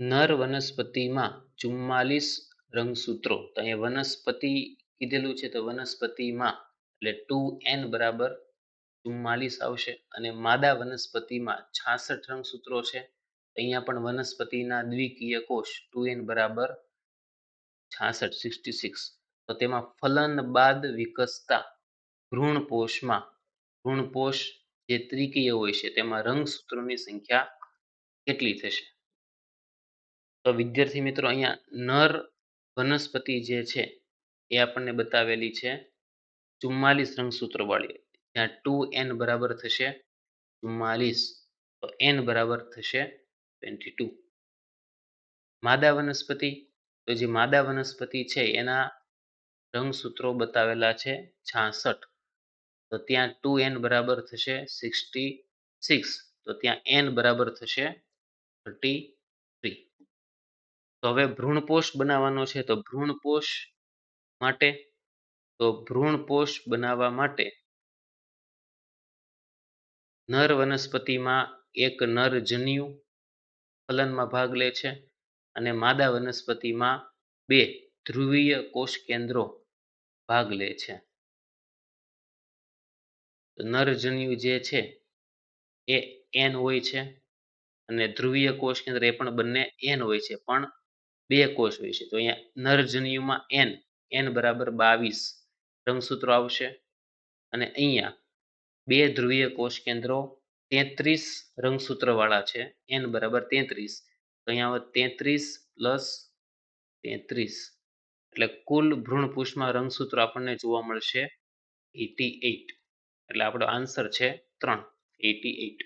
નર વનસ્પતિમાં ચુમ્માલીસ રંગસૂત્રો. તો અહીંયા વનસ્પતિ કીધેલું છે, તો વનસ્પતિમાં એટલે ટુ એન બરાબર ચુમ્માલીસ આવશે. અને માદા વનસ્પતિમાં છાસઠ રંગસૂત્રો છે. અહીંયા પણ વનસ્પતિના દ્વિકીય કોષ ટુ એન બરાબર છાસઠ, સિક્સટી સિક્સ. તો તેમાં ફલન બાદ વિકસતા ભ્રૂણપોષમાં ભ્રૂણપોષ જે ત્રિકીય હોય છે, તેમાં રંગસૂત્રોની સંખ્યા કેટલી થશે? તો વિદ્યાર્થી મિત્રો અહીંયા નર વનસ્પતિ જે છે, એ આપણને બતાવેલી છે. ચુમ્માલીસ રંગસૂત્રો વાળી. જ્યાં ટુ એન બરાબર થશે. ચુમ્માલીસ, તો એન બરાબર થશે ટ્વેન્ટી ટુ માદા વનસ્પતિ, તો જે માદા વનસ્પતિ છે, એના રંગસૂત્રો બતાવેલા છે છાસઠ. તો ત્યાં ટુ એન બરાબર થશે સિક્સટી સિક્સ તો ત્યાં એન બરાબર થશે થર્ટી થ્રી તો હવે ભ્રૂણપોષ બનાવવાનો છે તો ભ્રૂણપોષ માટે, તો ભ્રૂણપોષ બનાવવા માટે નર વનસ્પતિમાં એક નર જન્યુ ફલનમાં ભાગ લે છે અને માદા વનસ્પતિમાં બે ધ્રુવીય કોષ કેન્દ્રો ભાગ લે છે. નરજન્યુ જે છે એ એન હોય છે અને ધ્રુવીય કોષ કેન્દ્ર એ પણ બંને એન હોય છે પણ બે કોષ હોય છે. તો અહીંયા નરજન્યુમાં એન એન બરાબર બાવીસ રંગસૂત્રો આવશે. અને અહીંયા બે ધ્રુવીય કોષ કેન્દ્રો તેત્રીસ રંગસૂત્ર વાળા છે. એન બરાબર તેત્રીસ. તો અહીંયા તેત્રીસ પ્લસ તેત્રીસ. એટલે કુલ ભ્રૂણપુષ્પમાં રંગસૂત્રો આપણને જોવા મળશે એટી એઇટ એટલે આપણો આન્સર છે ત્રણ. At eight